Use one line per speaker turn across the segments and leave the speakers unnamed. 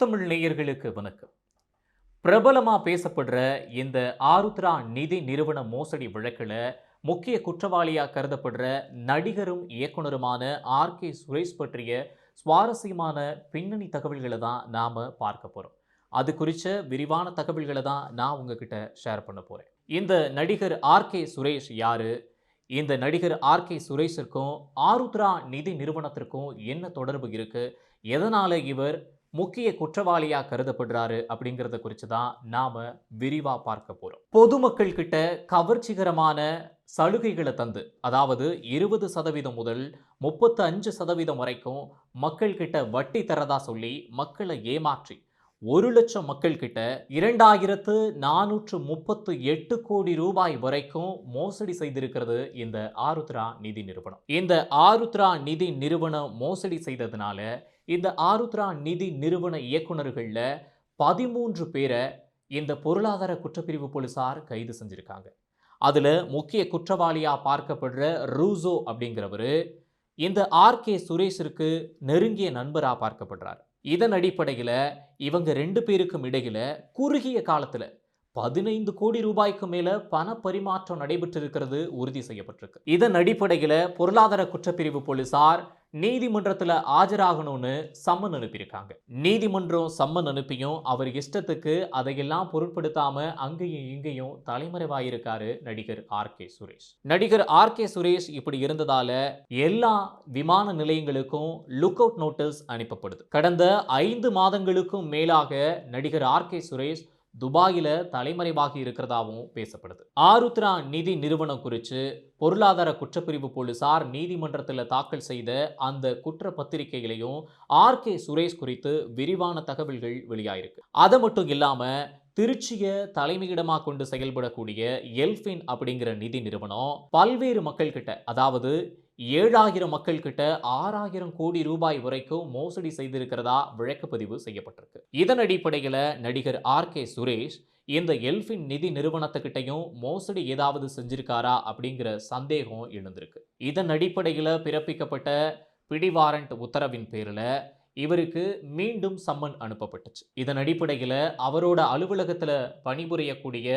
தமிழ் நேயர்களுக்கு வணக்கம். பிரபலமாக பேசப்படுற இந்த ஆருத்ரா நிதி நிறுவன மோசடி வழக்கில் முக்கிய குற்றவாளியாக கருதப்படுற நடிகரும் இயக்குனருமான ஆர் கே சுரேஷ் பற்றிய சுவாரஸ்யமான பின்னணி தகவல்களை தான் நாம் பார்க்க போகிறோம் அது குறித்த விரிவான தகவல்களை தான் நான் உங்ககிட்ட ஷேர் பண்ண போகிறேன் இந்த நடிகர் ஆர் கே சுரேஷ் யார்? இந்த நடிகர் ஆர் கே சுரேஷிற்கும் ஆருத்ரா நிதி நிறுவனத்திற்கும் என்ன தொடர்பு இருக்கு? எதனால் இவர் முக்கிய குற்றவாளியாக கருதப்படுறாரு அப்படிங்கிறத குறித்து தான் நாம் விரிவாக பார்க்க போகிறோம் பொதுமக்கள் கிட்ட கவர்ச்சிகரமான சலுகைகளை தந்து அதாவது இருபது சதவீதம் முதல் முப்பத்து அஞ்சு சதவீதம் வரைக்கும் மக்கள் கிட்ட வட்டி தரதா சொல்லி மக்களை ஏமாற்றி ஒரு லட்சம் மக்கள் கிட்ட இரண்டாயிரத்து நானூற்று முப்பத்து எட்டு கோடி ரூபாய் வரைக்கும் மோசடி செய்திருக்கிறது இந்த ஆருத்ரா நிதி நிறுவனம். இந்த ஆருத்ரா நிதி நிறுவனம் மோசடி செய்ததுனால இந்த ஆருத்ரா நிதி நிறுவன இயக்குநர்களில் பதிமூன்று பேரை இந்த பொருளாதார குற்றப்பிரிவு போலீசார் கைது செஞ்சுருக்காங்க. அதில் முக்கிய குற்றவாளியாக பார்க்கப்படுற ரூசோ அப்படிங்கிறவரு இந்த ஆர் கே சுரேஷிற்கு நெருங்கிய நண்பராக பார்க்கப்படுறார். இதன் அடிப்படையில் இவங்க ரெண்டு பேருக்கும் இடையில் குறுகிய காலத்தில் பதினைந்து கோடி ரூபாய்க்கு மேல பண பரிமாற்றம் நடைபெற்றிருக்கிறது உறுதி செய்யப்பட்டிருக்கு. இதன் அடிப்படையில் பொருளாதார குற்றப்பிரிவு போலீசார் நீதிமன்றத்தில் ஆஜராகணும்னு சம்மன் அனுப்பியிருக்காங்க. நீதிமன்றம் சம்மன் அனுப்பியும் அவர் இஷ்டத்துக்கு அதையெல்லாம் பொருட்படுத்தாம அங்கேயும் இங்கேயும் தலைமறைவாயிருக்காரு நடிகர் ஆர் கே சுரேஷ். நடிகர் ஆர் கே சுரேஷ் இப்படி இருந்ததால எல்லா விமான நிலையங்களுக்கும் லுக் அவுட் நோட்டீஸ் அனுப்பப்படுது. கடந்த ஐந்து மாதங்களுக்கும் மேலாக நடிகர் ஆர் கே சுரேஷ் துபாயில் தலைமறைவாகி இருக்கிறதாவும் பேசப்படுது. ஆருத்ரா நிதி நிறுவனம் குறித்து பொருளாதார குற்றப்பிரிவு போலீசார் நீதிமன்றத்தில் தாக்கல் செய்த அந்த குற்ற பத்திரிகைகளையும் ஆர் கே சுரேஷ் குறித்து விரிவான தகவல்கள் வெளியாயிருக்கு. அது மட்டும் இல்லாமல் திருச்சியை தலைமையிடமாக கொண்டு செயல்படக்கூடிய எல்ஃபின் அப்படிங்கிற நிதி நிறுவனம் பல்வேறு மக்கள்கிட்ட அதாவது ஏழாயிரம் மக்கள் கிட்ட ஆறாயிரம் கோடி ரூபாய் வரைக்கும் மோசடி செய்திருக்கிறதா வழக்குப்பதிவு செய்யப்பட்டிருக்கு. இதன் அடிப்படையில் நடிகர் ஆர் கே சுரேஷ் இந்த எல்ஃபின் நிதி நிறுவனத்துக்கிட்டையும் மோசடி ஏதாவது செஞ்சிருக்காரா அப்படிங்கிற சந்தேகம் எழுந்திருக்கு. இதன் அடிப்படையில் பிறப்பிக்கப்பட்ட பிடிவாரண்ட் உத்தரவின் பேரில் இவருக்கு மீண்டும் சம்மன் அனுப்பப்பட்டுச்சு. இதன் அடிப்படையில் அவரோட அலுவலகத்தில் பணிபுரியக்கூடிய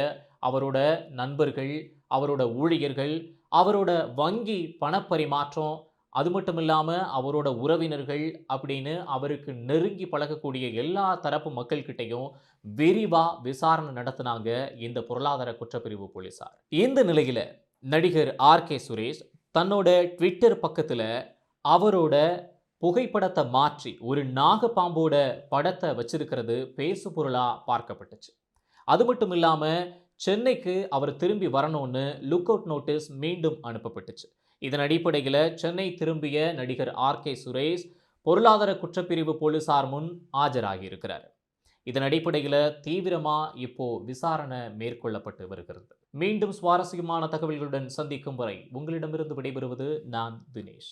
அவரோட நண்பர்கள் அவரோட ஊழியர்கள் அவரோட வங்கி பணப்பரிமாற்றம் அது மட்டும் இல்லாமல் அவரோட உறவினர்கள் அப்படின்னு அவருக்கு நெருங்கி பழகக்கூடிய எல்லா தரப்பு மக்கள்கிட்டையும் விரிவாக விசாரணை நடத்தினாங்க இந்த பொருளாதார குற்றப்பிரிவு போலீசார். இந்த நிலையில் நடிகர் ஆர் கே சுரேஷ் தன்னோட ட்விட்டர் பக்கத்தில் அவரோட புகைப்படத்தை மாற்றி ஒரு நாகப்பாம்போட படத்தை வச்சிருக்கிறது பேசு பொருளாக பார்க்கப்பட்டுச்சு. அது மட்டும் இல்லாமல் சென்னைக்கு அவர் திரும்பி வரணும்னு லுக் அவுட் நோட்டீஸ் மீண்டும் அனுப்பப்பட்டுச்சு. இதன் அடிப்படையில் சென்னை திரும்பிய நடிகர் ஆர் கே சுரேஷ் பொருளாதார குற்றப்பிரிவு போலீசார் முன் ஆஜராகியிருக்கிறார். இதன் அடிப்படையில் தீவிரமாக இப்போ விசாரணை மேற்கொள்ளப்பட்டு வருகிறது. மீண்டும் சுவாரஸ்யமான தகவல்களுடன் சந்திக்கும் வரை உங்களிடமிருந்து விடைபெறுவது நான் தினேஷ்.